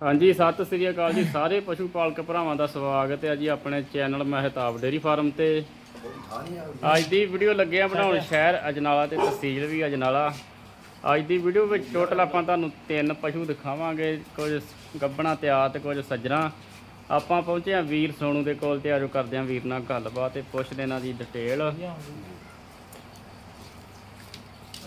ਹਾਂਜੀ ਸਤਿ ਸ੍ਰੀ ਅਕਾਲ ਜੀ। ਸਾਰੇ ਪਸ਼ੂ ਪਾਲਕ ਭਰਾਵਾਂ ਦਾ ਸਵਾਗਤ ਹੈ ਜੀ ਆਪਣੇ ਚੈਨਲ ਮਹਿਤਾਬ ਡੇਰੀ ਫਾਰਮ ਤੇ। ਅੱਜ ਦੀ ਵੀਡੀਓ ਲੱਗੇ ਆ ਬਣਾਉਣ ਸ਼ਹਿਰ ਅਜਨਾਲਾ ਤੇ ਤਹਿਸੀਲ ਵੀ ਅਜਨਾਲਾ। ਅੱਜ ਦੀ ਵੀਡੀਓ ਵਿੱਚ ਟੋਟਲ ਆਪਾਂ ਤੁਹਾਨੂੰ ਤਿੰਨ ਪਸ਼ੂ ਦਿਖਾਵਾਂਗੇ ਕੁਝ ਗੱਬਣਾ ਤਿਆਰ ਤੇ ਕੁਝ ਸੱਜਣਾ। ਆਪਾਂ ਪਹੁੰਚੇ ਆ ਵੀਰ ਸੋਨੂ ਦੇ ਕੋਲ ਤੇ ਆਜੋ ਕਰਦੇ ਆ ਵੀਰ ਨਾਲ ਗੱਲਬਾਤ ਤੇ ਪੁੱਛਦੇ ਇਹਨਾਂ ਦੀ ਡਿਟੇਲ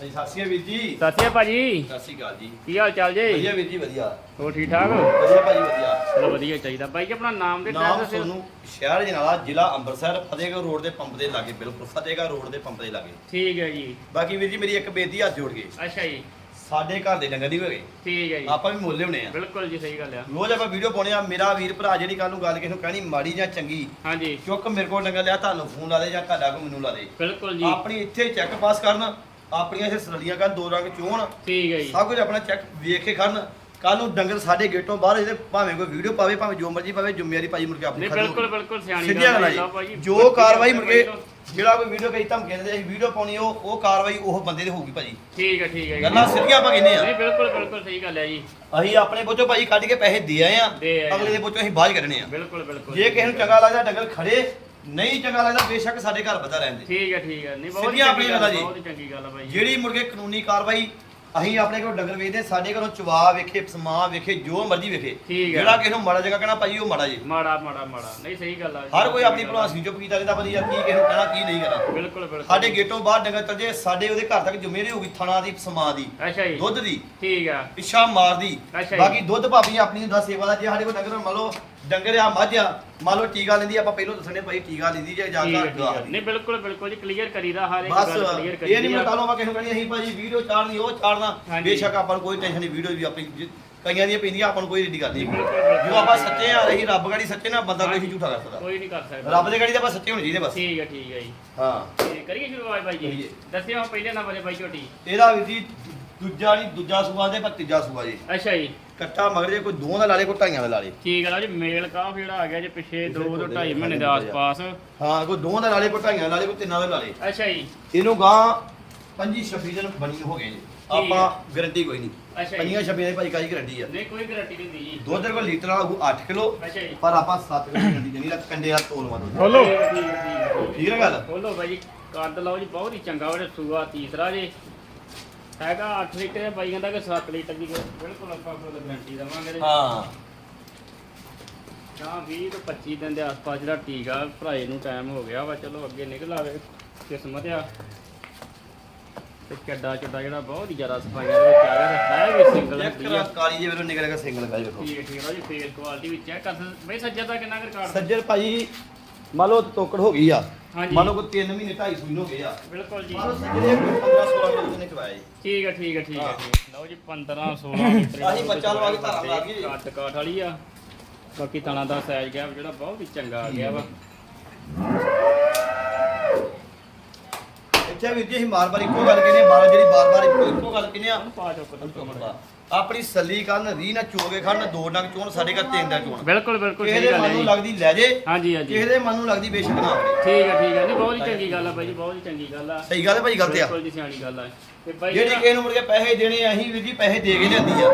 ਸਤਿ ਸ਼੍ਰੀ ਅਕਾਲ ਵੀਰ ਜੀ। ਸਤਿ ਸ਼੍ਰੀ ਅਕਾਲ ਭਾਜੀ। ਸਤਿ ਸ਼੍ਰੀ ਅਕਾਲ ਜੀ। ਕੀ ਹਾਲ ਚਾਲ ਜੀ? ਵਧੀਆ ਵੀਰ ਜੀ ਵਧੀਆ। ਹੋਰ ਠੀਕ ਠਾਕ? ਵਧੀਆ ਭਾਜੀ ਵਧੀਆ। ਚਲੋ ਵਧੀਆ ਚਾਹੀਦਾ। ਬਾਈ ਜੀ ਆਪਣਾ ਨਾਮ ਦੇ ਨਾਮ ਸੋਨੂੰ ਸ਼ਹਿਰ ਜਨਾਲਾ ਜ਼ਿਲ੍ਹਾ ਅੰਮ੍ਰਿਤਸਰ ਫਤਿਹਗੜ੍ਹ ਰੋਡ ਦੇ ਪੰਪ ਦੇ ਲਾਗੇ ਬਿਲਕੁਲ ਫਤਿਹਗੜ੍ਹ ਰੋਡ ਦੇ ਪੰਪ ਦੇ ਲਾਗੇ। ਠੀਕ ਹੈ ਜੀ। ਬਾਕੀ ਵੀਰ ਜੀ ਮੇਰੀ ਇੱਕ ਬੇਨਤੀ ਹੱਥ ਜੋੜ ਕੇ ਅੱਛਾ ਜੀ। ਸਾਡੇ ਘਰ ਦੇ ਡੰਗਰ ਨਹੀਂ ਹੋਏ ਠੀਕ ਹੈ ਜੀ। ਆਪਾਂ ਵੀ ਮੁੱਲ ਲਿਆਉਣੇ ਆ। ਬਿਲਕੁਲ ਜੀ ਸਹੀ ਗੱਲ ਆ। ਰੋਜ਼ ਆਪਾਂ ਵੀਡੀਓ ਪਾਉਣੇ ਆ ਮੇਰਾ ਵੀਰ ਭਰਾ ਜਿਹੜੀ ਕੱਲ ਨੂੰ ਗੱਲ ਕਿਸੇ ਨੂੰ ਕਹਿਣੀ ਮਾੜੀ ਜਾਂ ਚੰਗੀ ਹਾਂਜੀ। ਚੁੱਕ ਮੇਰੇ ਕੋਲ ਡੰਗਰ ਲਿਆ ਤੁਹਾਨੂੰ ਫੋਨ ਲਾ ਦੇ ਜਾਂ ਤੁਹਾਡਾ ਕੋ ਮੈਨੂੰ ਲਾ ਦੇ। ਬਿਲਕੁਲ ਜੀ। ਆਪਣੀ ਇੱਥੇ ਚੈੱਕ ਪਾਸ ਕਰਨ ਆਪਣੀਆਂ ਇਹ ਸਰਲੀਆਂ ਕਰਨ ਦੋ ਰੰਗ ਚੋਣ ਠੀਕ ਹੈ ਜੀ। ਸਭ ਕੁਝ ਆਪਣਾ ਚੈੱਕ ਵੇਖ ਕੇ ਖੜਨ ਕੱਲ ਨੂੰ ਡੰਗਰ ਸਾਡੇ ਗੇਟੋਂ ਬਾਹਰ ਇਹਦੇ ਭਾਵੇਂ ਕੋਈ ਵੀਡੀਓ ਪਾਵੇ ਭਾਵੇਂ ਜੋ ਮਰਜ਼ੀ ਪਾਵੇ ਜ਼ਿੰਮੇਵਾਰੀ ਭਾਈ ਮੁੜ ਕੇ ਆਪਣੀ ਨਹੀਂ ਬਿਲਕੁਲ। ਬਿਲਕੁਲ ਸਿਆਣੀ ਗੱਲਾਂ ਹੈ ਭਾਜੀ, ਜੋ। ਕਾਰਵਾਈ ਮੁੜ ਕੇ ਪਹਿਲਾਂ- ਜਿਹੜਾ ਕੋਈ ਵੀਡੀਓ ਕਹੀ ਧਮਕੇ ਦਿੰਦੇ ਅਸੀਂ ਵੀਡੀਓ ਪਾਉਣੀ ਉਹ ਉਹ ਕਾਰਵਾਈ ਉਹ ਬੰਦੇ ਦੀ ਹੋਊਗੀ ਭਾਜੀ। ਠੀਕ ਹੈ ਠੀਕ ਹੈ ਜੀ। ਗੱਲਾਂ ਸਿੱਧੀਆਂ ਆਪਾਂ ਕਹਿੰਦੇ ਆ ਨਹੀਂ ਬਿਲਕੁਲ ਬਿਲਕੁਲ ਸਹੀ ਗੱਲ ਹੈ ਜੀ। ਅਸੀਂ ਆਪਣੇ ਬੋਚੋ ਭਾਜੀ ਕੱਢ ਕੇ ਪੈਸੇ ਦੇ ਆਏ ਆ। ਅਗਲੇ ਦੇ ਬੋਚੋ ਅਸੀਂ ਬਾਅਦ ਕੱਢਣੇ ਆ ਬਿਲਕੁਲ ਬਿਲਕੁਲ। ਜੇ ਕਿਸੇ ਨੂੰ ਚੰਗਾ ਲੱਗਦਾ ਡੰਗਰ ਖੜੇ ਨਹੀਂ ਚੰਗਾ ਲੱਗਦਾ ਬੇਸ਼ੱਕ ਸਾਡੇ ਘਰ ਬਤਾ ਰਹਿੰਦੇ। ਠੀਕ ਹੈ ਠੀਕ ਹੈ। ਨਹੀਂ ਬਹੁਤ ਸਿੱਧੀਆਂ ਚੰਗੀ ਗੱਲ ਗੱਲਾਂ ਜੀ। ਬਹੁਤ ਚੰਗੀ ਗੱਲ ਹੈ ਭਾਈ ਜਿਹੜੀ ਕੇ ਕਾਨੂੰਨੀ ਕਾਰਵਾਈ ਅਸੀਂ ਆਪਣੇ ਕੋਲ ਡੰਗਰ ਵੇਚਦੇ ਸਾਡੇ ਘਰੋਂ ਚਵਾ ਵੇਖੇ ਸਮਾਂ ਵੇਖੇ ਜੋ ਮਰਜ਼ੀ ਵੇਖੇ। ਠੀਕ ਹੈ। ਜਿਹੜਾ ਕਿਸੇ ਨੂੰ ਮਾੜਾ ਜਗ੍ਹਾ ਕਹਿਣਾ ਭਾਜੀ ਉਹ ਮਾੜਾ ਜੀ। ਮਾੜਾ ਮਾੜਾ ਮਾੜਾ। ਨਹੀਂ ਸਹੀ ਗੱਲ ਆ ਹਰ ਕੋਈ ਆਪਣੀ ਭਲਾਸੀ ਚੁੱਪ ਕੀਤਾ ਰਹਿੰਦਾ ਭਾਜੀ ਯਾਰ ਕੀ ਕਿਸੇ ਨੂੰ ਕਹਿਣਾ ਕੀ ਨਹੀਂ ਕਹਿਣਾ। ਬਿਲਕੁਲ ਬਿਲਕੁਲ। ਸਾਡੇ ਗੇਟੋਂ ਬਾਹਰ ਡੰਗਰ ਚੱਲ ਜੇ ਸਾਡੇ ਉਹਦੇ ਘਰ ਤੱਕ ਜ਼ਿੰਮੇਵਾਰੀ ਹੋਊਗੀ ਥਣਾ ਦੀ ਸਮਾਂ ਦੀ ਅੱਛਾ ਜੀ। ਦੁੱਧ ਦੀ ਠੀਕ ਆ। ਪਿੱਛਾ ਮਾਰਦੀ ਅੱਛਾ ਜੀ। ਬਾਕੀ ਦੁੱਧ ਭਾਬੀ ਆਪਣੀ ਦਾ ਸੇਵਾ ਦਾ ਜੇ ਸਾਡੇ ਕੋਲ ਡੰਗਰ ਮੰਨ ਲਓ ਡੰਗਰ ਆ ਮੱਝ ਆ ਮੰਨ ਲਓ ਟੀਕਾ ਲੈਂਦੀ ਆਪਾਂ ਪਹਿਲਾਂ ਦੱਸਣੇ ਭਾਈ ਟੀਕਾ ਲੈਂਦੀ ਜੇ ਜਾ ਕੇ ਨਹੀਂ ਬਿਲਕੁਲ ਬਿਲਕੁਲ ਜੀ ਕਲੀਅਰ ਕਰੀਦਾ ਹਰ ਇੱਕ ਗੱਲ ਕਲੀਅਰ ਇਹ ਕਰੀਦੀ ਨਹੀਂ। ਮੈਂ ਕਾਲੋਂ ਮੈਂ ਕਿਸੇ ਨੂੰ ਕਹਿੰਦੀ ਅਸੀਂ ਭਾਜੀ ਵੀਡੀਓ ਚਾੜਨੀ ਉਹ ਚਾੜਨਾ। ਬੇਸ਼ੱਕ ਆਪਾਂ ਨੂੰ ਕੋਈ ਟੈਨਸ਼ਨ ਨਹੀਂ ਵੀਡੀਓ ਵੀ ਆਪਣੀ ਕਈਆਂ ਦੀਆਂ ਪੈਂਦੀਆਂ ਆਪਾਂ ਨੂੰ ਕੋਈ ਰੇਡੀ ਕਰਦੀ। ਜੋ ਆਪਾਂ ਸੱਚੇ ਆ ਰਹੀ ਰੱਬ ਗਾੜੀ ਸੱਚੇ ਨਾ ਬੰਦਾ ਕੋਈ ਨਹੀਂ ਝੂਠਾ ਕਰ ਸਕਦਾ। ਕੋਈ ਨਹੀਂ ਕਰ ਸਕਦਾ। ਰੱਬ ਦੇ ਗਾੜੀ ਤਾਂ ਆਪਾਂ ਸੱਚੇ ਹੋਣੇ ਚਾਹੀਦੇ ਬਸ। ਠੀਕ ਹੈ ਠੀਕ ਹੈ ਜੀ। ਹਾਂ। ਤੇ ਕਰੀਏ ਸ਼ੁਰੂਆਤ ਭਾਈ ਜੀ। ਦੱਸਿਓ ਪਹਿਲੇ ਨੰਬਰ ਭਾਈ ਝੋਟੀ ਇਹਦਾ ਵੀ ਜੀ ਦੂਜਾ ਨਹੀਂ ਦੂਜਾ ਸੂਆ ਦੇ ਪਰ ਤੀਜਾ ਸੂਆ ਜੀ। ਅੱਛਾ ਜੀ। ਕੱਟਾ ਮਗਰ ਜੇ ਕੋਈ ਦੋ ਦਾ ਲਾ ਲੇ ਕੋਈ ਢਾਈਆਂ ਦਾ ਲਾ ਲੇ। ਠੀਕ ਹੈ ਲਓ ਜੀ ਮੇਲ ਕਾਫ ਜਿਹੜਾ ਆ ਗਿਆ ਜੇ ਪਿਛੇ 2 ਤੋਂ ਦੇ 2.5 ਮਹੀਨੇ ਦੇ ਆਸ-ਪਾਸ। ਹਾਂ ਕੋਈ ਦੋ ਦਾ ਲਾ ਲੇ ਕੋਈ ਢਾਈਆਂ ਦਾ ਲਾ ਲੇ ਕੋਈ ਤਿੰਨਾਂ ਦਾ ਲਾ ਲੇ। ਅੱਛਾ ਜੀ। ਇਹਨੂੰ ਗਾਂ 25 26 ਦਿਨ ਬਣੀ ਹੋ ਗਏ ਜੀ। ਆਪਾਂ ਗਾਰੰਟੀ ਕੋਈ ਨਹੀਂ। ਅੱਛਾ ਪੰਜੀਆਂ 26 ਦੀ ਭਾਈ ਕਾਈ ਗਾਰੰਟੀ ਆ? ਨਹੀਂ ਕੋਈ ਗਾਰੰਟੀ ਨਹੀਂ ਹੁੰਦੀ ਜੀ। ਦੁੱਧ ਦੇ ਕੋਲ ਲੀਟਰ ਵਾਲਾ ਹੋਊ 8 ਕਿਲੋ ਅੱਛਾ ਜੀ। ਪਰ ਆਪਾਂ 7 ਕਿਲੋ ਦੀ ਗਾਰੰਟੀ ਦੇਣੀ ਲੱਗ ਕੰਡੇ ਹੱਥ ਤੋਲ ਮਾਰੋ ਖੋਲੋ ਠੀਕ ਹੈ, ਗੱਲ? ਖੋਲੋ ਭਾਈ ਕੱਦ ਲਓ ਜੀ ਬਹੁਤ ਹੀ ਚੰਗਾ ਉਹਦੇ ਸੂਆ ਤੀਸਰਾ ਜੀ। ਹੈਗਾ 8 ਲੀਟਰ ਬਾਈ ਕਹਿੰਦਾ ਕਿ 7 ਲੀਟਰ ਦੀ ਬਿਲਕੁਲ ਆਪਾਂ ਕੋਲ ਗਾਰੰਟੀ ਦਵਾਂਗੇ ਹਾਂ। ਜਾਂ 20 ਤੋਂ 25 ਦਿਨ ਦੇ ਆਸ-ਪਾਸ ਜਿਹੜਾ ਟੀਕਾ ਭਰਾਏ ਨੂੰ ਟਾਈਮ ਹੋ ਗਿਆ ਵਾ ਚਲੋ ਅੱਗੇ ਨਿਕਲ ਆਵੇ ਕਿਸਮਤ ਆ। ਤੇ ਚੱਡਾ ਚੱਡਾ ਜਿਹੜਾ ਬਹੁਤ ਹੀ ਜ਼ਿਆਦਾ ਸਫਾਈਆਂ ਦੇ ਵਿੱਚ ਆ ਗਿਆ ਤੇ ਹੈ ਵੀ ਸਿੰਗਲ ਚੈੱਕ ਕਰਾ ਆ। ਕਾਲੀ ਜੇ ਵੇਰੋ ਨਿਕਲੇਗਾ ਸਿੰਗਲ ਕਾਲੀ ਵੇਖੋ ਠੀਕ ਠੀਕ ਹੈ ਜੀ ਫੇਸ ਕੁਆਲਿਟੀ ਵਿੱਚ ਚੈੱਕ ਕਰ ਬਈ ਸੱਜਾ ਦਾ ਕਿੰਨਾ ਕੁ ਰਿਕਾਰਡ? ਸੱਜਰ ਭਾਈ ਮੰਨ ਲਓ ਤੋਕੜ ਹੋ ਗਈ ਆ। ਹਾਂਜੀ। ਮੰਨ ਲਓ ਕੋਈ 3 ਮਹੀਨੇ 2.5 ਸੂਈ ਹੋ ਗਏ ਆ। ਬਿਲਕੁਲ ਜੀ। ਮੰਨ ਲਓ ਇਹ 15 16 ਕਿਲੋ ਨੇ ਜੀ ਠੀਕ ਹੈ ਠੀਕ ਹੈ ਠੀਕ ਹੈ ਹੈ। ਲਓ ਜੀ 15 16 ਲੀਟਰ ਆਹੀ ਬੱਚਾ ਲਵਾ ਕੇ ਧਾਰਾਂ ਲਾ ਦਈਏ। ਕੱਟ ਕਾਠ ਵਾਲੀ ਆ। ਬਾਕੀ ਤਣਾ ਦਾ ਸਾਈਜ਼ ਗਿਆ ਜਿਹੜਾ ਬਹੁਤ ਹੀ ਚੰਗਾ ਆ ਗਿਆ ਵਾ। ਇੱਥੇ ਵੀ ਜੀ ਅਸੀਂ ਬਾਰ-ਬਾਰ ਇੱਕੋ ਗੱਲ ਕਹਿੰਦੇ ਬਾਰ ਜਿਹੜੀ ਬਾਰ-ਬਾਰ ਇੱਕੋ ਇੱਕੋ ਗੱਲ ਕਹਿੰਦੇ ਆ। ਪਾ ਚੁੱਕ ਦੋ ਆਪਣੀ ਸੱਲੀ ਕਰਨ ਰੀ ਨਾ ਚੋਗੇ ਖੜਨ ਦੋ ਡੰਗ ਚੋਣ ਸਾਡੇ ਘਰ ਤਿੰਨ ਡੰਗ ਚੋਣ। ਬਿਲਕੁਲ ਬਿਲਕੁਲ ਕਿਸੇ ਸਹੀ ਦੇ ਗੱਲ ਹੈ ਮਨ ਨੂੰ ਜੀ। ਲੱਗਦੀ ਲੈ ਜੇ ਹਾਂਜੀ ਹਾਂਜੀ। ਕਿਸੇ ਦੇ ਮਨ ਨੂੰ ਲੱਗਦੀ ਬੇਸ਼ੱਕ ਨਾ ਕਰੇ ਠੀਕ ਹੈ ਠੀਕ ਹੈ। ਨਹੀਂ ਬਹੁਤ ਹੀ ਚੰਗੀ ਗੱਲ ਆ ਬਾਈ ਜੀ ਬਹੁਤ ਹੀ ਚੰਗੀ ਗੱਲ ਆ। ਸਹੀ ਗੱਲ ਹੈ ਭਾਈ ਗਲਤ ਆ। ਬਿਲਕੁਲ ਜੀ ਸਿਆਣੀ ਗੱਲ ਆ। ਤੇ ਬਾਈ ਜਿਹੜੀ ਕਿਸੇ ਨੂੰ ਮੁੜ ਕੇ ਪੈਸੇ ਦੇਣੇ ਆ, ਅਸੀਂ ਵੀਰ ਜੀ ਪੈਸੇ ਦੇ ਕੇ ਲਿਆਂਦੀ ਆ।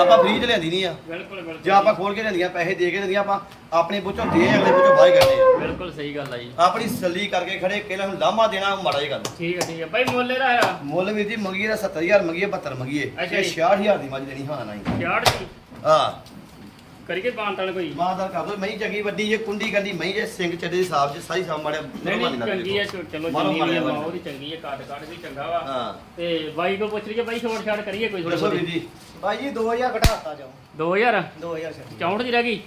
ਆਪਾਂ ਫ੍ਰੀ ਚ ਲਿਆਂਦੀ ਨਹੀਂ ਆ। ਬਿਲਕੁਲ ਬਿਲਕੁਲ ਜੇ ਆਪਾਂ ਖੋਲ ਕੇ ਲਿਆਂਦੀਆਂ ਪੈਸੇ ਦੇ ਕੇ ਲਿਆਂਦੀਆਂ ਆਪਾਂ ਆਪਣੇ ਪੁੱਛੋਂ ਦੇ ਅਗਲੇ ਪੁੱਛੋਂ ਬਾਹਰ ਕਰਦੇ ਆ। ਬਿਲਕੁਲ ਸਹੀ ਗੱਲ ਆ ਜੀ। ਆਪਣੀ ਸੱਲੀ ਕਰਕੇ ਖੜੇ ਕਿਹਨਾਂ ਨੂੰ ਲਾਮਾ ਦੇਣਾ ਉਹ ਮਾੜਾ ਹੀ ਗੱਲ ਠੀਕ ਹੈ ਠੀਕ ਹੈ। ਬਾਈ ਮੁੱਲ ਇਹਦਾ ਆ ਮੁੱਲ ਵੀਰ ਜੀ ਮੰਗੀਏ ਦਾ 70000 ਮੰਗੀਏ 72 ਮੰਗੀਏ ਅੱਛਾ ਇਹ ਜੀ। 66000 ਦੀ ਮੱਝ ਦੇਣੀ ਹਾਂ ਨਹੀਂ। 66 ਜੀ। ਹਾਂ। ਕਰੀਏ ਬਾਂਤਣ ਕੋਈ। ਮਾਦਾਰ ਕਰ ਦੋ ਮਹੀਂ ਚੰਗੀ ਵੱਡੀ ਜੇ ਕੁੰਡੀ ਕੰਦੀ ਮਹੀਂ ਜੇ ਸਿੰਘ ਚੱਡੇ ਦੇ ਹਿਸਾਬ ਚ ਸਾਰੀ ਸਾਹ ਮਾੜਿਆ ਨਹੀਂ ਨਹੀਂ ਚੰਗੀ ਹੈ ਚਲੋ ਆ, ਮਾਰਿਆ ਬਹੁਤ ਹੀ ਚੰਗੀ ਹੈ ਕਾਟ ਕਾਟ ਵੀ ਚੰਗਾ ਵਾ। ਹਾਂ। ਤੇ ਬਾਈ ਕੋ ਪੁੱਛ ਲਈਏ ਬਾਈ ਛੋੜ ਛਾੜ ਕਰੀਏ ਕੋਈ ਥੋੜੀ ਦੱਸੋ ਵੀਰ ਜੀ। ਭਾਈ ਜੀ 2000 ਘਟਾਤਾ ਜਾਓ। 2000 2000 ਛੱਡ। 64 ਦੀ ਰਹਿ ਗਈ।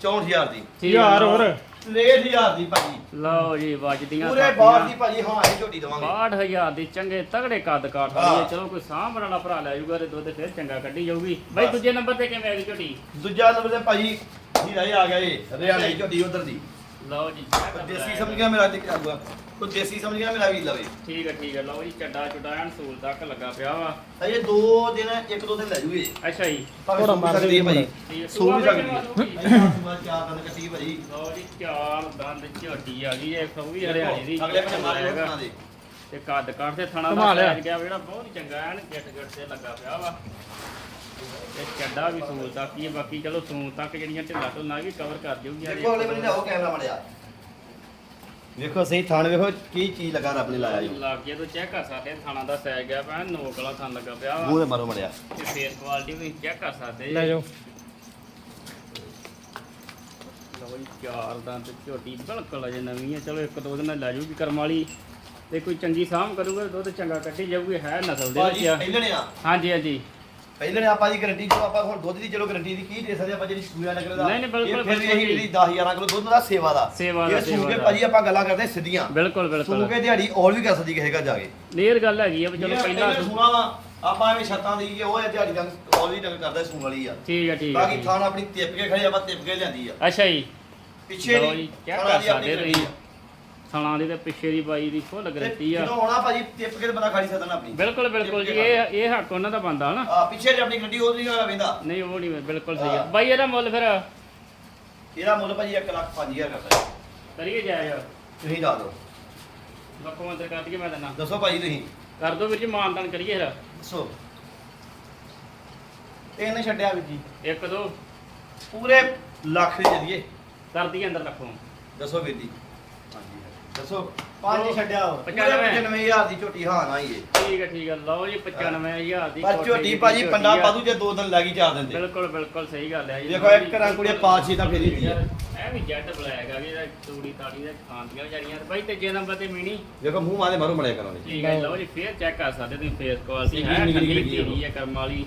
64000 ਦੀ। ਠੀਕ ਹੈ ਹੋਰ। 63000 ਦੀ ਭਾਜੀ ਲਓ ਜੀ ਵੱਜਦੀਆਂ ਪੂਰੇ ਬਾਹਰ ਦੀ ਭਾਜੀ ਹਾਂ ਇਹ ਝੋਟੀ ਦਵਾਂਗੇ 62000 ਦੀ ਚੰਗੇ ਤਗੜੇ ਕੱਦ ਕਾਠ। ਵਾਲੀ ਹੈ। ਚਲੋ ਕੋਈ ਸਾਂਭ ਵਾਲਾ ਭਰਾ ਲੈ ਜਾਊਗਾ ਤੇ ਦੁੱਧ ਫਿਰ ਚੰਗਾ ਕੱਢੀ ਜਾਊਗੀ ਬਾਈ। ਦੂਜੇ ਨੰਬਰ ਤੇ ਕਿਵੇਂ ਆ ਗਈ ਝੋਟੀ ਦੂਜਾ ਨੰਬਰ ਤੇ ਭਾਜੀ ਹੀਰਾ ਹੀ ਆ ਗਿਆ ਏ ਹਰਿਆਣੇ ਦੀ ਝੋਟੀ ਉਧਰ ਦੀ ਲਓ ਜੀ ਦੇਸੀ ਸਮਝ ਗਿਆ ਮੇਰਾ ਤੇ ਆਊਗਾ। ਕੋਈ ਦੇਸੀ ਸਮਝ ਗਿਆ ਮੇਰਾ ਵੀ ਲਵੇ। ਠੀਕ ਹੈ ਠੀਕ ਹੈ ਲਓ ਜੀ ਚੱਡਾ ਚੁਡਾ ਐਨ ਸੂਲ ਤੱਕ ਲੱਗਾ ਪਿਆ ਵਾ। ਅਜੇ ਦੋ ਦਿਨ ਇੱਕ ਦੋ ਦਿਨ ਲੈ ਜੂਗੇ। ਅੱਛਾ ਜੀ। ਸੂ ਵੀ ਸਕਦੀ ਹੈ ਭਾਜੀ ਠੀਕ ਹੈ ਸੂ ਵੀ ਸੂਆ ਸਕਦੀ ਕਿੰਨਾ ਹੈ ਸੂਗੀ? ਭਾਈ ਚਾਰ ਦਿਨ ਕੱਟੀ ਭਾਜੀ ਲਓ ਜੀ ਚਾਰ ਦੰਦ ਝੋਟੀ ਆ ਗਈ ਇਹ ਸਭ ਵੀ ਹਰਿਆਣੀ ਦੀ ਅਗਲੇ ਬੰਨੇ ਮਾਰ ਹੈਗਾ। ਬਣਾ ਦੇ ਤੇ ਕੱਦ ਕਾਠ ਤੇ ਥਣਾ ਦਾ। ਸਾਈਜ਼ ਗਿਆ ਜਿਹੜਾ ਬਹੁਤ ਹੀ ਚੰਗਾ ਐਨ ਗਿੱਟ ਗਿੱਟ ਤੇ ਲੱਗਾ ਪਿਆ ਵਾ। ਤੇ ਚੱਡਾ ਵੀ ਹੀ ਹੈ ਬਾਕੀ ਚਲੋ ਸੂਲ ਤੱਕ ਜਿਹੜੀਆਂ ਢਿੱਲਾ ਢੁੱਲਾ ਵੀ ਕਵਰ ਕਰ ਦਿਓਗੀ ਦੇਖੋ ਅਗਲੇ ਬੰਨੇ ਲਿਆਓ ਕੈਮਰਾ ਮੜਿਆ ਵੇਖੋ ਸਹੀ ਥਾਣ ਵੇਖੋ ਕੀ ਚੀਜ਼ ਲਗਾ ਰੱਬ ਨੇ ਲਾਇਆ ਜੀ। ਲੱਗ ਗਿਆ ਤੋਂ ਚੈੱਕ ਕਰ ਸਕਦੇ ਹਾਂ, ਥਾਣਾ ਦਾ ਸੈਜ ਗਿਆ ਪਿਆ ਨੋਕ ਵਾਲਾ ਥਾਣ ਲੱਗਾ ਪਿਆ ਵਾ। ਮੂੰਹ ਤੇ ਮਾਰੋ ਮੜਿਆ। ਤੇ ਫੇਸ ਕੁਆਲਿਟੀ ਵੀ ਚੈੱਕ ਕਰ ਸਕਦੇ। ਲੈ ਜਾਓ। ਲਓ ਜੀ ਚਾਰ ਦੰਦ ਤੇ ਝੋਟੀ ਬਿਲਕੁਲ ਅਜੇ ਨਵੀਂ ਹੈ ਚਲੋ ਇੱਕ ਦੋ ਦਿਨ ਨਾਲ ਲੈ ਜਾਊਗੀ ਕਰਮ ਵਾਲੀ। ਤੇ ਕੋਈ ਚੰਗੀ ਸਾਂਭ ਕਰੂਗਾ ਦੁੱਧ ਚੰਗਾ ਕੱਢੀ ਜਾਊਗੀ ਹੈ ਨਸਲ ਦੇ ਵਿੱਚ ਭਾਜੀ ਆ ਆ। ਹਾਂਜੀ ਹਾਂਜੀ। ਪਹਿਲੇ ਨੇ ਆਪਾਂ ਦੀ ਗਾਰੰਟੀ ਜੋ ਆਪਾਂ ਹੁਣ ਦੁੱਧ ਦੀ ਚਲੋ ਗਾਰੰਟੀ ਦੀ ਕੀ ਦੇ ਸਕਦੇ ਆਪਾਂ ਜਿਹੜੀ ਸੂਆ ਨਗਰ ਦਾ। ਨਹੀਂ, ਨਹੀਂ, ਬਿਲਕੁਲ, ਇਹ ਫਿਰ ਵੀ ਬਿਲਕੁਲ ਅਸੀਂ ਜੀ। ਜਿਹੜੀ 10 11 ਕਿਲੋ ਦੁੱਧ ਦਾ ਸੇਵਾ ਦਾ। ਸੇਵਾ ਦਾ, ਇਹ ਸੇਵਾ ਸੂਕੇ ਦਾ। ਭਾਜੀ ਆਪਾਂ ਗੱਲਾਂ ਕਰਦੇ ਸਿੱਧੀਆਂ। ਬਿਲਕੁਲ ਬਿਲਕੁਲ। ਸੂਕੇ ਦਿਹਾੜੀ ਔਰ ਵੀ ਕਰ ਸਕਦੀ ਕਿਸੇ ਘਰ ਜਾ ਕੇ। ਕਲੀਅਰ ਗੱਲ ਹੈਗੀ ਆ ਵੀ ਚਲੋ ਪਹਿਲਾਂ ਸੂਣਾ ਵਾ ਆਪਾਂ ਐਵੇਂ ਛੱਤਾਂ ਦੀ ਕਿ ਉਹ ਇਹ ਦਿਹਾੜੀ ਦਾ ਔਰ ਵੀ ਡੰਗ ਕਰਦਾ ਸੂਣ ਵਾਲੀ ਆ। ਠੀਕ ਹੈ ਠੀਕ ਹੈ ਬਾਕੀ ਠੀਕ। ਥਾਣ ਆਪਣੀ ਤਿੱਪ ਕੇ ਖੜੇ ਆਪਾਂ ਤਿੱਪ ਕੇ ਲਿਆਂਦੀ ਆ। ਅੱਛਾ ਜੀ। ਪਿੱਛੇ ਲਓ ਦੀ ਜੀ ਚੈੱਕ ਥਾਣਾਂ ਕਰ ਦੀ ਆਪਣੀ ਸਕਦੇ guarantee ਤੁਸੀਂ। ਆ। ਸਣਾ ਦੀ ਤੇ ਪਿੱਛੇ ਦੀ ਬਾਈ ਦੀ ਫੁੱਲ ਗਰੰਟੀ ਆ। ਜਦੋਂ ਆਉਣਾ ਭਾਜੀ ਤਿੱਪ ਕੇ ਤੇ ਬੰਦਾ ਖਾੜੀ ਸਕਦਾ ਨਾ ਆਪਣੀ। ਬਿਲਕੁਲ ਬਿਲਕੁਲ ਜੀ ਇਹ ਇਹ ਹੱਕ ਉਹਨਾਂ ਦਾ ਬੰਦਾ ਹਨਾ? ਆ ਪਿੱਛੇ ਦੀ ਆਪਣੀ ਗੱਡੀ ਉਹਦੀ ਨਾਲ ਵੇਂਦਾ। ਨਹੀਂ ਉਹ ਨਹੀਂ ਬਿਲਕੁਲ ਸਹੀ ਆ। ਬਾਈ ਇਹਦਾ ਮੁੱਲ ਫਿਰ? ਇਹਦਾ ਮੁੱਲ ਭਾਜੀ 1 ਲੱਖ 5000 ਕਰਦਾ। ਕਰੀਏ ਜਾਏਗਾ ਤੁਸੀਂ ਦੱਸ ਦਿਓ। ਬੱਕੋ ਅੰਦਰ ਕੱਢ ਕੇ ਮੈਂ ਦੇਣਾ ਦੱਸੋ ਭਾਜੀ ਤੁਸੀਂ। ਕਰ ਦੋ ਵੀਰ ਜੀ ਮਾਨਦਾਨ ਕਰੀਏ ਫਿਰ। ਦੱਸੋ। ਤਿੰਨ ਛੱਡਿਆ ਵੀਰ ਜੀ। ਇੱਕ ਦੋ। ਪੂਰੇ ਲੱਖ ਦੇ ਜਰੀਏ। ਕਰ ਦਈਏ ਅੰਦਰ ਰੱਖੋ ਦੱਸੋ ਵੀਰ ਜੀ। ਹਾਂਜੀ ਦੱਸੋ। ਪੰਜ। ਛੱਡਿਆ ਹੋਰ ਪੂਰੇ 95 95000 ਦੀ ਝੋਟੀ ਹਾਂ ਨਾ ਹੀ ਏ ਠੀਕ ਹੈ ਠੀਕ ਹੈ। ਲਓ ਜੀ 95000 ਦੀ ਪਰ ਝੋਟੀ ਭਾਜੀ ਪੰਡਾ। ਪਾਦੂ ਜੇ ਦੋ ਦਿਨ ਲੱਗੀ ਚਾਰ ਦਿਨ ਦੇ ਬਿਲਕੁਲ ਬਿਲਕੁਲ ਸਹੀ ਗੱਲ ਹੈ ਜੀ। ਦੇਖੋ ਇੱਕ ਰਾਂ ਕੁੜੀਆਂ ਪਾਛੀ ਤਾਂ ਫੇਰੀ ਦੀ ਹੈ ਐ ਵੀ ਜੱਟ ਬਲੈਕ ਆ ਵੀ ਇਹਦਾ ਤੂੜੀ ਤਾੜੀ ਦਾ ਖਾਂਦੀਆਂ ਵਿਚਾਰੀਆਂ ਬਾਈ ਤੀਜੇ ਨੰਬਰ ਤੇ ਮੀਣੀ। ਦੇਖੋ ਮੂੰਹ ਮਾਰੇ ਮਾਰੂ ਮੜਿਆ ਕਰੋ ਠੀਕ ਹੈ ਲਓ ਜੀ ਫੇਰ ਚੈੱਕ ਕਰ ਸਕਦੇ ਤੁਸੀਂ ਫੇਸ ਕੁਆਲਿਟੀ ਹੈ ਠੰਡੀ ਧੀਰੀ ਹੈ ਕਰਮ ਵਾਲੀ।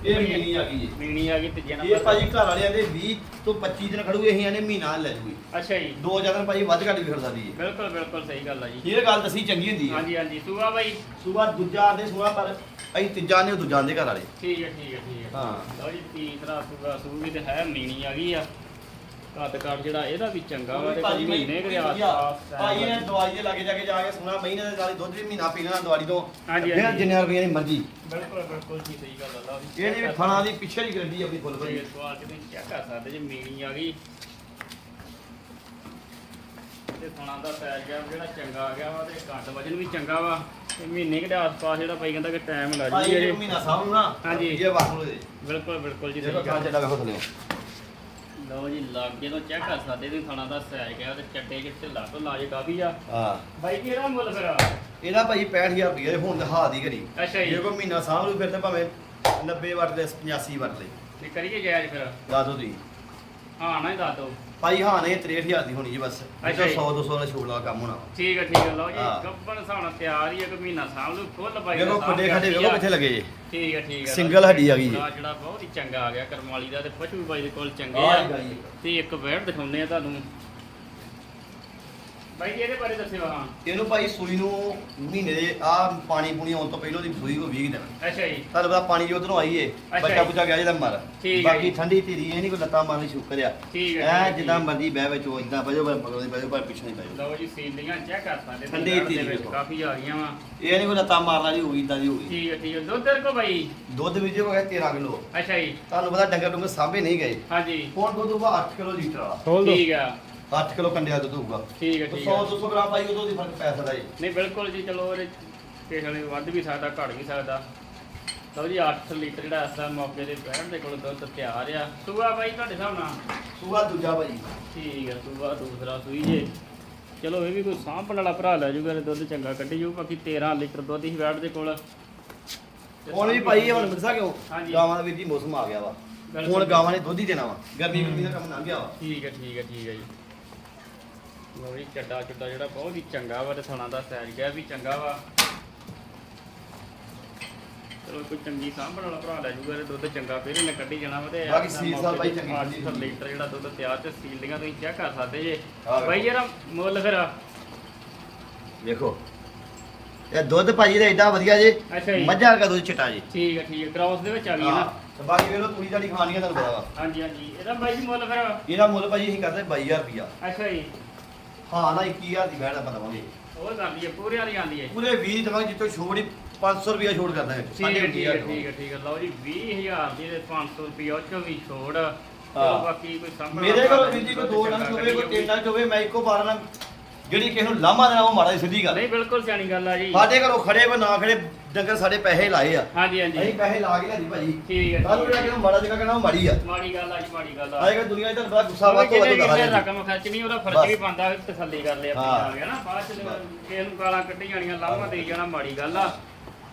ਇਹ ਮੀਨੀ ਆ ਗਈ ਮੀਣੀ ਆ ਗਈ ਤੀਜੇ ਇਹ ਨੰਬਰ ਭਾਜੀ ਘਰ ਵਾਲਿਆਂ ਦੇ 20 ਤੋਂ 25 ਦਿਨ ਖੜੂਗੇ ਅਸੀਂ ਆਨੇ ਮਹੀਨਾ ਲੈ ਜੂਗੀ। ਅੱਛਾ ਜੀ। ਦੋ ਦਿਨ ਭਾਜੀ ਵੱਧ ਘੱਟ ਵੀ ਖੜ ਸਕਦੀ ਹੈ ਬਿਲਕੁਲ ਬਿਲਕੁਲ ਸਹੀ ਗੱਲ ਆ ਜੀ। ਇਹ ਗੱਲ ਦੱਸੀ ਚੰਗੀ ਹੁੰਦੀ ਹੈ ਹਾਂਜੀ ਹਾਂਜੀ। ਸੂਆ ਬਾਈ? ਸੂਆ ਦੂਜਾ ਆਂਦੇ ਸੂਆ ਪਰ ਅਸੀਂ ਤੀਜਾ ਨੇ ਦੂਜਾ ਆਂਦੇ ਘਰ ਵਾਲੇ। ਠੀਕ ਹੈ ਠੀਕ ਹੈ ਠੀਕ ਹੈ ਹਾਂ। ਲਓ ਜੀ ਤੀਸਰਾ ਸੂਆ ਸੂਗੀ ਤੇ ਹੈ ਮੀਣੀ ਆ ਗਈ ਆ। ਕੱਦ ਕੱਦ ਜਿਹੜਾ ਇਹਦਾ ਵੀ ਚੰਗਾ ਵਾ ਤੇ ਭਾਜੀ ਕੋਈ ਮਹੀਨੇ ਦੇ ਆਸ ਭਾਈ ਨੇ ਦਵਾਈ ਦੇ ਲਾਗੇ ਜਾ ਕੇ ਜਾ ਕੇ ਸੁਣਾ ਮਹੀਨੇ ਦੇ ਨਾਲ ਦੁੱਧ ਵੀ ਮਹੀਨਾ ਪੀ ਲੈਣਾ ਦਵਾਈ ਤੋਂ। ਹਾਂਜੀ, ਫਿਰ ਹਾਂਜੀ। ਜਿੰਨੇ ਰੁਪਏ ਦੀ ਮਰਜ਼ੀ। ਬਿਲਕੁਲ ਬਿਲਕੁਲ ਜੀ ਸਹੀ ਗੱਲ ਆ ਲਓ ਜੀ। ਇਹਦੀ ਵੀ ਫਣਾ ਦੀ ਪਿੱਛੇ ਦੀ ਗਰੰਟੀ ਆਪਣੀ ਫੁੱਲ ਭਰੀ ਕੁਆਲਿਟੀ ਤੁਸੀਂ ਚੈੱਕ ਕਰ ਸਕਦੇ ਜੇ ਮੀਣੀ ਆ ਗਈ। ਤੇ ਸੋਨਾ ਦਾ ਸਾਈਜ਼ ਗਿਆ ਜਿਹੜਾ ਚੰਗਾ ਆ ਗਿਆ ਵਾ ਤੇ ਘੱਟ ਵਜਨ ਵੀ ਚੰਗਾ ਵਾ। ਤੇ ਮਹੀਨੇ ਕੁ ਦੇ ਆਸ-ਪਾਸ ਜਿਹੜਾ ਭਾਈ ਕਹਿੰਦਾ ਕਿ ਟਾਈਮ ਲੱਗ ਭਾਈ ਜੀ। ਇਹ ਮਹੀਨਾ ਸਾਹਮਣੇ ਨਾ ਹਾਂਜੀ। ਇਹ ਵਾਖਲੋ ਦੇ ਬਿਲਕੁਲ ਬਿਲਕੁਲ ਜੀ ਦੇਖੋ ਸਹੀ ਕਾਂ ਗੱਲ ਚੱਡਾ ਵੇਖੋ ਥੱਲੇ। ਲਓ ਜੀ ਲਾਗੇ ਤੋਂ ਚੈੱਕ ਕਰ ਸਕਦੇ ਤੁਸੀਂ ਖਾਣਾ ਦਾ ਸਾਈਜ਼ ਗਿਆ ਤੇ ਚੱਡੇ ਚ ਢਿੱਲਾ ਤੋਂ ਲਾਜ ਕਾਫੀ ਆ। ਹਾਂ। ਬਾਈ ਇਹਦਾ ਮੁੱਲ ਫਿਰ ਇਹਦਾ ਭਾਈ 65000 ਰੁਪਏ ਹੁਣ ਦਿਖਾ ਦੀ ਘੜੀ। ਅੱਛਾ ਜੀ। ਜੇ ਕੋਈ ਮਹੀਨਾ ਸਾਹਮਣੇ ਫਿਰ ਤੇ ਭਾਵੇਂ 90 ਵਟ ਲੈ 85 ਵਟ ਲੈ ਤੇ ਕਰੀਏ ਜਾਇਜ਼ ਫਿਰ। ਦੱਸ ਦੋ ਤੁਸੀਂ। ਹਾਂ ਨਾ ਹੀ ਦੱਸ ਦਿਓ ਭਾਈ ਹਾਂ ਨੇ 63000 ਦੀ ਹੋਣੀ ਜੀ ਬਸ ਅੱਛਾ ਅੱਛਾ ਜੀ। 100 200 ਦਾ ਛੋੜ ਵਾਲਾ ਕੰਮ ਹੋਣਾ। ਠੀਕ ਹੈ ਠੀਕ ਹੈ ਲਓ ਜੀ ਹਾਂ। ਗੱਬਣ ਸਾਉਣਾ ਤਿਆਰ ਹੀ ਹੈ ਕਿ ਮਹੀਨਾ ਸਾਂਭ ਲੂ ਫੁੱਲ ਬਾਈ ਵੇਖੋ ਖੱਡੇ ਖੱਡੇ ਵੇਖੋ ਕਿੱਥੇ ਲੱਗੇ ਜੇ ਠੀਕ ਹੈ ਠੀਕ ਹੈ ਸਿੰਗਲ ਹੱਡੀ ਆ ਗਈ ਜੀ। ਮੁੰਡਾ ਜਿਹੜਾ ਬਹੁਤ ਹੀ ਚੰਗਾ ਆ ਗਿਆ ਕਰਮਾਲੀ ਦਾ ਤੇ ਪਸ਼ੂ ਬਾਈ ਦੇ ਕੋਲ ਚੰਗੇ ਆ ਜੀ। ਤੇ ਇੱਕ ਵੈੜ ਦਿਖਾਉਂਦੇ ਆ ਤੁਹਾਨੂੰ ਬਾਈ ਜੀ ਇਹਦੇ ਬਾਰੇ ਦੱਸਿਓ ਹਾਂ। ਇਹਨੂੰ ਭਾਈ ਸੂਈ ਨੂੰ ਮਹੀਨੇ ਦੇ ਆ ਪਾਣੀ ਪੂਣੀ ਆਉਣ ਤੋਂ ਪਹਿਲਾਂ ਦੀ ਸੂਈ ਕੋ 20 ਦਿਨ ਅੱਛਾ ਜੀ। ਤੁਹਾਨੂੰ ਪਤਾ ਪਾਣੀ ਉਧਰੋਂ ਆਈਏ ਅੱਛਾ ਬੱਚਾ ਜੀ। ਬੁੱਚਾ ਗਿਆ ਜਿਹਦਾ ਮਰ। ਬਾਕੀ ਜੀ। ਠੰਡੀ ਧੀਰੀ ਇਹ ਨਹੀਂ ਕੋਈ ਲੱਤਾਂ ਮਾਰਨੀ ਸ਼ੁਕਰ ਆ। ਠੀਕ ਹੈ, ਐ ਜਿੱਦਾਂ। ਮਰਦੀ ਬਹਿ ਵਿੱਚ ਉਹ ਇਦਾਂ ਬਜੋ ਪਰ ਪਕੜੋ ਦੀ ਬਜੋ ਪਰ ਪਿੱਛੇ ਨਹੀਂ ਬਜੋ ਲਓ ਜੀ ਸੀਲੀਆਂ ਚੈੱਕ ਕਰ ਸਕਦੇ ਠੰਡੀ ਧੀਰੀ। ਕਾਫੀ ਆ ਗਈਆਂ ਵਾ। ਇਹ ਨਹੀਂ ਕੋਈ ਲੱਤਾਂ ਮਾਰਨ ਵਾਲੀ ਹੋਈ ਇਦਾਂ ਦੀ ਹੋਈ। ਠੀਕ ਹੈ ਠੀਕ ਹੈ। ਦੁੱਧ ਤੇਰੇ ਕੋ ਬਾਈ? ਦੁੱਧ ਵੀ ਜੇ ਹੋ ਗਿਆ 13 ਕਿਲੋ। ਅੱਛਾ ਜੀ। ਤੁਹਾਨੂੰ ਪਤਾ ਡੰਗਰ ਡੰਗਰ ਸਾਂਭੇ ਨਹੀਂ ਗਏ। ਹਾਂਜੀ। ਹੁਣ ਦੁੱਧ ਹੋਊਗਾ 8 ਕਿਲੋ ਲੀਟਰ ਦੋ। ਠੀਕ ਆ। 8 ਕਿਲੋ ਕੰਡਿਆ ਦੁੱਧ ਹੋਊਗਾ। ਠੀਕ ਹੈ ਠੀਕ 100 ਹੈ 200 ਗ੍ਰਾਮ ਪਾਈ ਉਦੋਂ ਦੀ ਫ਼ਰਕ ਪੈ ਸਕਦਾ ਜੀ। ਨਹੀਂ ਬਿਲਕੁਲ ਜੀ ਚਲੋ ਇਹਦੇ ਕਿਸੇ ਵੇਲੇ ਵੱਧ ਵੀ ਸਕਦਾ ਘਟ ਵੀ ਸਕਦਾ। ਲਓ ਜੀ 8 ਲੀਟਰ ਜਿਹੜਾ ਇਸ ਦਾ ਮੌਕੇ ਦੇ ਬਹਿਣ ਦੇ ਕੋਲ ਦੁੱਧ ਤਿਆਰ ਆ। ਸੂਆ ਬਾਈ ਤੁਹਾਡੇ ਹਿਸਾਬ ਨਾਲ? ਸੂਆ ਦੂਜਾ ਭਾਜੀ ਠੀਕ ਹੈ ਸੂਆ ਦੂਸਰਾ ਸੂਈ ਜੇ। ਚਲੋ ਇਹ ਵੀ ਕੋਈ ਸਾਂਭਣ ਵਾਲਾ ਭਰਾ ਲੈ ਜੂਗਾ ਤੇ ਦੁੱਧ ਚੰਗਾ ਕੱਢੀ ਜਾਊ। ਬਾਕੀ 13 ਲੀਟਰ ਦੁੱਧ ਹੀ ਬੈਠ ਦੇ ਕੋਲ। ਹੁਣ ਵੀ ਭਾਈ ਹੁਣ ਮਿਲਦਾ ਕਿਉਂ? ਹਾਂਜੀ। ਗਾਵਾਂ ਦਾ ਵੀਰ ਜੀ ਮੌਸਮ ਆ ਗਿਆ ਵਾ। ਬਿਲਕੁਲ। ਹੁਣ ਗਾਵਾਂ ਨੇ ਦੁੱਧ ਹੀ ਦੇਣਾ ਵਾ। ਗਰਮੀ ਗਰਮੀ ਦਾ ਕੰਮ ਲੰਘ ਗਿਆ ਵਾ। ਠੀਕ ਹੈ ਠੀਕ ਹੈ ਠੀਕ ਹੈ ਜੀ। ਜੀ ਚੱਡਾ ਚੁੱਡਾ ਜਿਹੜਾ ਬਹੁਤ ਹੀ ਚੰਗਾ ਵਾ ਤੇ ਥਣਾ ਦਾ ਸਾਈਜ਼ ਗਿਆ ਵੀ ਚੰਗਾ ਵਾ। ਚਲੋ ਕੋਈ ਚੰਗੀ ਸਾਂਭਣ ਵਾਲਾ ਭਰਾ ਲੈ ਜੂਗਾ ਤੇ ਦੁੱਧ ਚੰਗਾ ਫਿਰ ਇਹਨੇ ਕੱਢੀ ਜਾਣਾ ਵਾ ਤੇ ਬਾਕੀ ਸੀਲ ਸਾਲ ਬਾਈ ਚੰਗੀ 8 ਹੁੰਦੀ। ਲੀਟਰ ਜਿਹੜਾ ਦੁੱਧ ਤਿਆਰ ਤੇ ਸੀਲੀਆਂ ਤੁਸੀਂ ਚੈੱਕ ਕਰ ਸਕਦੇ ਜੇ। ਆਹ ਬਾਈ ਜਿਹੜਾ ਮੁੱਲ ਫਿਰ ਦੇਖੋ ਇਹ ਦੁੱਧ ਭਾਜੀ ਦਾ ਏਡਾ ਵਧੀਆ ਜੇ। ਅੱਛਾ ਜੀ। ਮੱਝਾਂ ਦਾ ਦੁੱਧ ਚਿੱਟਾ ਜੀ। ਠੀਕ ਹੈ ਠੀਕ ਹੈ ਕ੍ਰਾਸ ਦੇ ਵਿੱਚ ਆ ਗਈ ਹਾਂ ਨਾ ਤੇ ਬਾਕੀ ਵੇਲੋ ਤੂੜੀ ਦਾੜੀ ਖਾਣੀ ਆ ਤੁਹਾਨੂੰ ਪਤਾ ਵਾ। ਹਾਂਜੀ ਹਾਂਜੀ। ਇਹਦਾ ਬਾਈ ਜੀ ਮੁੱਲ ਫਿਰ ਇਹਦਾ ਮੁੱਲ ਭਾਜੀ ਅਸੀਂ ਕਰਦੇ 22000 ਰੁਪਿਆ ਅੱਛਾ ਜੀ। ਹਾਂ ਨਾ 21000 ਦੀ ਬੈਠ ਆਪਾਂ ਦਵਾਂਗੇ। ਉਹ ਕਰਦੀ ਹੈ ਪੂਰੇ ਵਾਲੀ ਆਂਦੀ ਹੈ ਪੂਰੇ 20 ਦਵਾਂਗੇ ਜਿੱਤੋਂ ਛੋੜ ਹੀ 500 ਰੁਪਿਆ ਛੋੜ ਕਰਦਾ ਹੈ ਠੀਕ ਹੈ ਠੀਕ ਹੈ ਠੀਕ ਹੈ ਠੀਕ ਹੈ। ਲਓ ਜੀ 20000 ਦੀ ਤੇ 500 ਰੁਪਏ ਉਹ ਚੋਂ ਵੀ ਛੋੜ। ਬਾਕੀ ਕੋਈ ਸਾਹਮਣੇ ਮੇਰੇ ਕੋਲ ਵੀਰ ਜੀ ਕੋਈ ਦੋ ਡੰਗ ਹੋਵੇ ਕੋਈ ਤਿੰਨ ਡੰਗ ਹੋਵੇ ਮੈਂ ਇੱਕੋ 12 ਨਾਲ ਜਿਹੜੀ ਕਿਸੇ ਨੂੰ ਲਾਮਾ ਦੇਣਾ ਉਹ ਮਾੜਾ ਜੀ ਸਿੱਧੀ ਗੱਲ। ਨਹੀਂ ਬਿਲਕੁਲ ਸਿਆਣੀ ਗੱਲ ਆ ਜੀ। ਸਾਡੇ ਘਰੋਂ ਖੜੇ ਕੋ ਨਾ ਖੜੇ ਡੰਗਰ ਸਾਡੇ ਪੈਸੇ ਲਾਏ ਆ। ਹਾਂਜੀ ਹਾਂਜੀ। ਅਸੀਂ ਪੈਸੇ ਲਾ ਕੇ ਲਿਆਦੀ ਭਾਜੀ। ਠੀਕ ਹੈ ਕੱਲ ਜਿਹੜਾ ਕਿਹਨੂੰ ਮਾੜਾ ਜਗਾ ਕਹਿਣਾ ਉਹ ਮਾੜੀ ਆ। ਮਾੜੀ ਗੱਲ ਆ ਜੀ ਮਾੜੀ ਗੱਲ ਆ। ਆਏ ਕਿ ਦੁਨੀਆ 'ਚ ਤੁਹਾਨੂੰ ਬੜਾ ਗੁੱਸਾ ਵਾ ਤੋਂ ਵੱਧ ਜਿਹਨੇ ਹੁੰਦਾ ਰਕਮ ਖਰਚਣੀ ਉਹਦਾ ਫਰਜ਼। ਵੀ ਬੰਦਾ ਤਸੱਲੀ ਕਰ ਲਿਆ ਹਾਂ। ਆ ਗਿਆ ਨਾ। ਬਾਅਦ ਚ ਕਿਸੇ ਨੂੰ ਗਾਲਾਂ ਕੱਢੀ ਜਾਣੀਆਂ ਲਾਵਾਂ ਦੇ ਜਾਣਾ ਮਾੜੀ ਗੱਲ ਆ।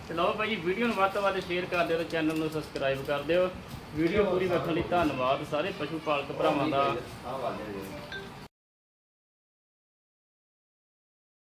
ਤੇ ਲਓ ਭਾਈ ਵੀਡੀਓ ਨੂੰ ਵੱਧ ਤੋਂ ਵੱਧ ਸ਼ੇਅਰ ਕਰ ਦਿਓ ਤੇ ਚੈਨਲ ਨੂੰ ਸਬਸਕ੍ਰਾਈਬ ਕਰ ਦਿਓ। ਵੀਡੀਓ ਪੂਰੀ ਵੇਖਣ ਲਈ ਧੰਨਵਾਦ ਸਾਰੇ ਪਸ਼ੂ ਪਾਲਕ ਭਰਾਵਾਂ ਦਾ। ਹਾਂ ਵਾਲੇ